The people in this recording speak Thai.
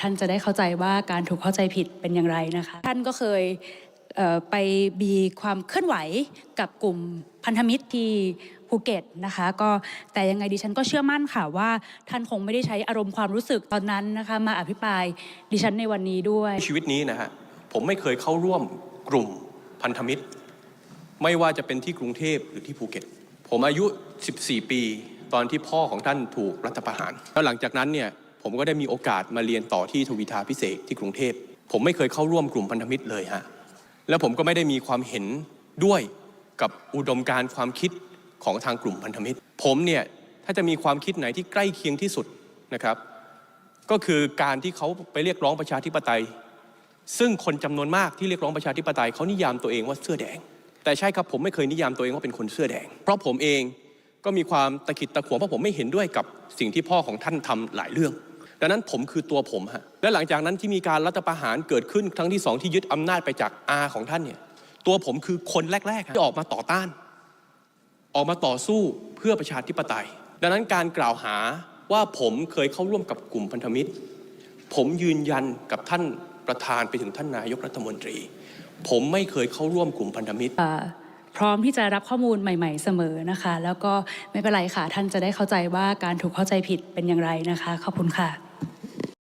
ท่านจะได้เข้าใจว่าการถูกเข้าใจผิดเป็นอย่างไรนะคะ ท่านก็เคยเไปมีความเคลื่อนไหวกับกลุ่มพันธมิตรที่ภูเก็ตนะคะก็แต่ยังไงดิฉันก็เชื่อมั่นค่ะว่า ท่านคงไม่ได้ใช้อารมณ์ความรู้สึกตอนนั้นนะคะมาอภิปรายดิฉันในวันนี้ด้วยชีวิตนี้นะฮะผมไม่เคยเข้าร่วมกลุ่มพันธมิตร ไม่ว่าจะเป็นที่กรุงเทพหรือที่ภูเก็ต ผมอายุ 14 ปี ตอนที่พ่อของท่านถูกรัฐประหาร แล้วหลังจากนั้นเนี่ย ผมก็ได้มีโอกาสมาเรียนต่อที่ทวีทาพิเศษที่กรุงเทพ ผมไม่เคยเข้าร่วมกลุ่มพันธมิตรเลยฮะ แล้วผมก็ไม่ได้มีความเห็นด้วยกับอุดมการณ์ความคิดของทางกลุ่มพันธมิตร ผมเนี่ยถ้าจะมีความคิดไหนที่ใกล้เคียงที่สุดนะครับ ก็คือการที่เขาไปเรียกร้องประชาธิปไตย ซึ่งคนจำนวนมากที่เรียกร้องประชาธิปไตยเขานิยามตัวเองว่าเสื้อแดง แต่ใช่ครับผมไม่เคยนิยามตัวเองว่าเป็นคนเสื้อแดง เพราะผมเองก็มีความตะขิดตะขวงเพราะผมไม่เห็นด้วยกับสิ่งที่พ่อของท่านทำหลายเรื่อง ดังนั้นผมคือตัวผมฮะและหลังจากนั้นที่มีการรัฐประหารเกิดขึ้นครั้งที่สองที่ยึดอำนาจไปจากอาของท่านเนี่ยตัวผมคือคนแรกๆที่ออกมาต่อต้าน ออกมาต่อสู้เพื่อประชาธิปไตย ดังนั้นการกล่าวหาว่าผมเคยเข้าร่วมกับกลุ่มพันธมิตร ผมยืนยันกับท่านประธานไปถึงท่านนายกรัฐมนตรี ผมไม่เคยเข้าร่วมกลุ่มพันธมิตรพร้อมที่จะรับข้อมูลใหม่ ๆ เสมอนะคะ แล้วก็ไม่เป็นไรค่ะ ท่านจะได้เข้าใจว่าการถูกเข้าใจผิดเป็นอย่างไรนะคะ ขอบคุณค่ะ